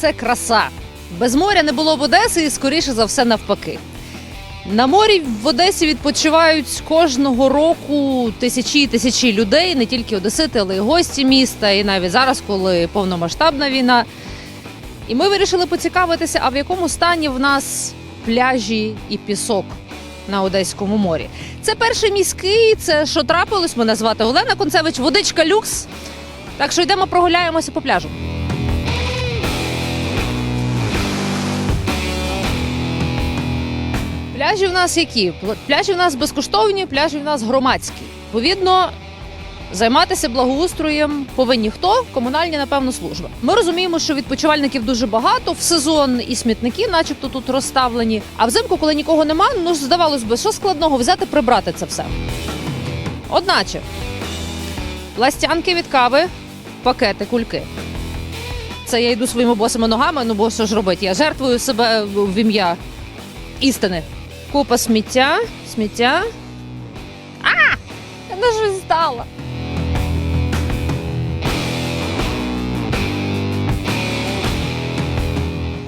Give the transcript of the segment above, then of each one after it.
це краса. Без моря не було б Одеси і скоріше за все навпаки. На морі в Одесі відпочивають кожного року тисячі і тисячі людей, не тільки одесити, але й гості міста. І навіть зараз, коли повномасштабна війна. І ми вирішили поцікавитися, а в якому стані в нас пляжі і пісок на Одеському морі. Це перший міський, це що трапилось. Мене звати Олена Концевич, водичка люкс. Так що йдемо прогуляємося по пляжу. Пляжі в нас які? Пл- Пляжі в нас безкоштовні, пляжі в нас громадські. Відповідно, займатися благоустроєм повинні хто? Комунальні, напевно, служби. Ми розуміємо, що відпочивальників дуже багато в сезон і смітники, начебто, тут розставлені. А взимку, коли нікого нема, ну здавалось би, що складного взяти прибрати це все. Одначе, пластянки від кави, пакети, кульки. Це я йду своїми босими ногами, ну бо що ж робити? Я жертвую себе в ім'я істини. Купа сміття, сміття. А! Я на щось стала.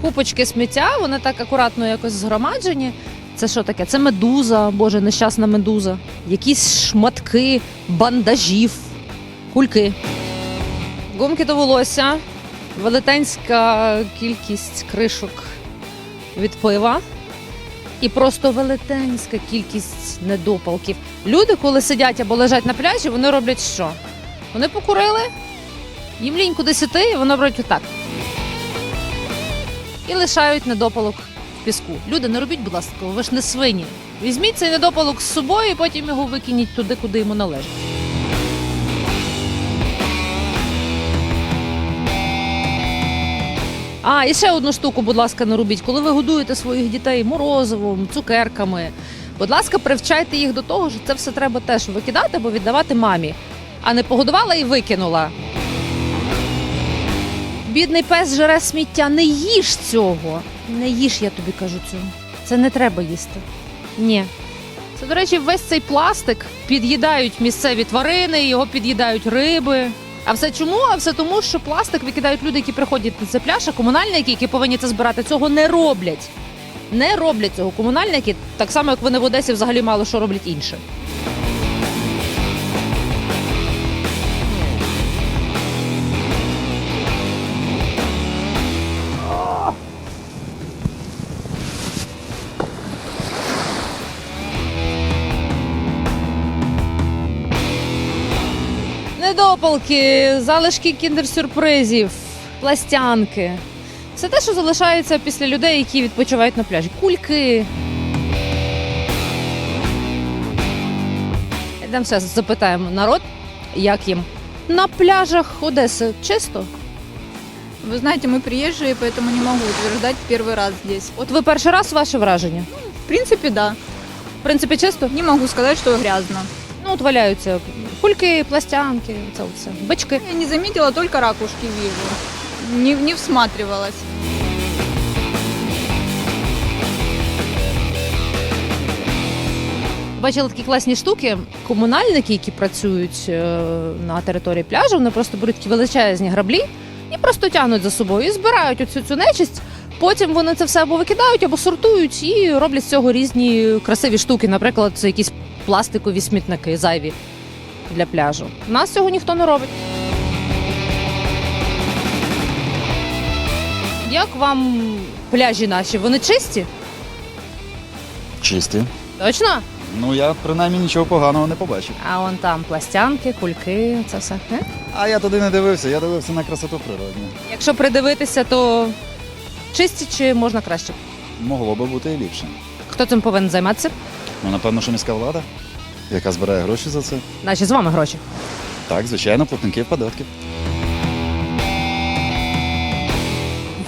Купочки сміття, вони так акуратно якось згромаджені. Це що таке? Це медуза, боже, нещасна медуза. Якісь шматки бандажів, кульки. Гумки до волосся, велетенська кількість кришок від пива і просто велетенська кількість недопалків. Люди, коли сидять або лежать на пляжі, вони роблять що? Вони покурили, їм лінь кудись іти, і вони роблять отак. І лишають недопалок в піску. Люди, не робіть, будь ласка, ви ж не свині. Візьміть цей недопалок з собою і потім його викиніть туди, куди йому належить. А, і ще одну штуку, будь ласка, не робіть. Коли ви годуєте своїх дітей морозивом, цукерками, будь ласка, привчайте їх до того, що це все треба теж викидати або віддавати мамі, а не погодувала і викинула. Бідний пес жере сміття, не їж цього. Не їж, я тобі кажу цього. Це не треба їсти. Ні. Це, до речі, весь цей пластик під'їдають місцеві тварини, його під'їдають риби. А все чому? А все тому, що пластик викидають люди, які приходять на це пляж, комунальники, які повинні це збирати, цього не роблять. Не роблять цього комунальники, так само, як вони в Одесі взагалі мало що роблять інше. Недопалки, залишки кіндер-сюрпризів, пластянки. Все те, що залишається після людей, які відпочивають на пляжі. Кульки. Йдемо зараз запитаємо народ, як їм. На пляжах Одеси чисто. Вы знаете, мы приезжие, поэтому не могу утверждать первый раз здесь. От ви перший раз ваше враження? В принципе, да. В принципі, чисто? Не могу сказать, что грязно. Ну, от валяються кульки, пластянки, це все. Бички. Я не заметила, только ракушки вижу. Не, не всматривалась. Бачила такі класні штуки. Комунальники, які працюють е, на території пляжу, вони просто беруть такі величезні граблі і просто тягнуть за собою і збирають оцю цю нечисть. Потім вони це все або викидають, або сортують і роблять з цього різні красиві штуки. Наприклад, це якісь пластикові смітники зайві для пляжу. Нас цього ніхто не робить. Як вам пляжі наші? Вони чисті? Чисті. Точно? Ну я принаймні нічого поганого не побачив. А вон там пластянки, кульки, це все. Е? А я туди не дивився, я дивився на красоту природню. Якщо придивитися, то чисті чи можна краще? Могло би бути і ліпше. Хто цим повинен займатися? Ну, напевно, що міська влада, яка збирає гроші за це. Наші з вами гроші. Так, звичайно, платники податків.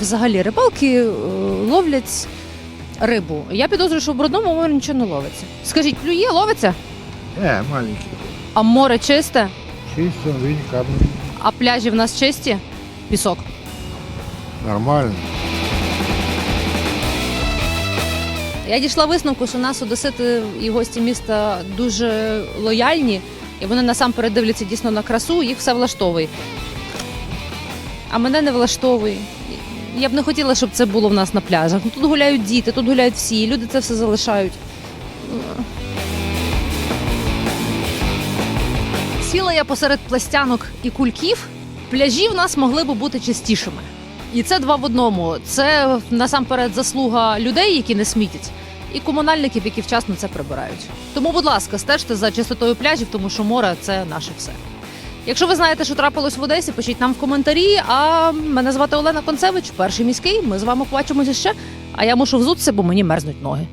Взагалі рибалки е, ловлять рибу. Я підозрюю, що в брудному морі нічого не ловиться. Скажіть, клює, ловиться? Не, маленький. А море чисте, Чисто, видишь, камни. а пляжі в нас чисті? Пісок. Нормально. Я дійшла висновку, що нас одесити і гості міста дуже лояльні, і вони насамперед дивляться дійсно на красу, їх все влаштовує. А мене не влаштовує. Я б не хотіла, щоб це було в нас на пляжах. Тут гуляють діти, тут гуляють всі, люди це все залишають. Сіла я посеред пластянок і кульків. Пляжі в нас могли б бути чистішими. І це два в одному. Це насамперед заслуга людей, які не смітять, і комунальників, які вчасно це прибирають. Тому, будь ласка, стежте за чистотою пляжів, тому що море це наше все. Якщо ви знаєте, що трапилось в Одесі, пишіть нам в коментарі. А мене звати Олена Концевич, перший міський. Ми з вами побачимося ще. А я мушу взутися, бо мені мерзнуть ноги.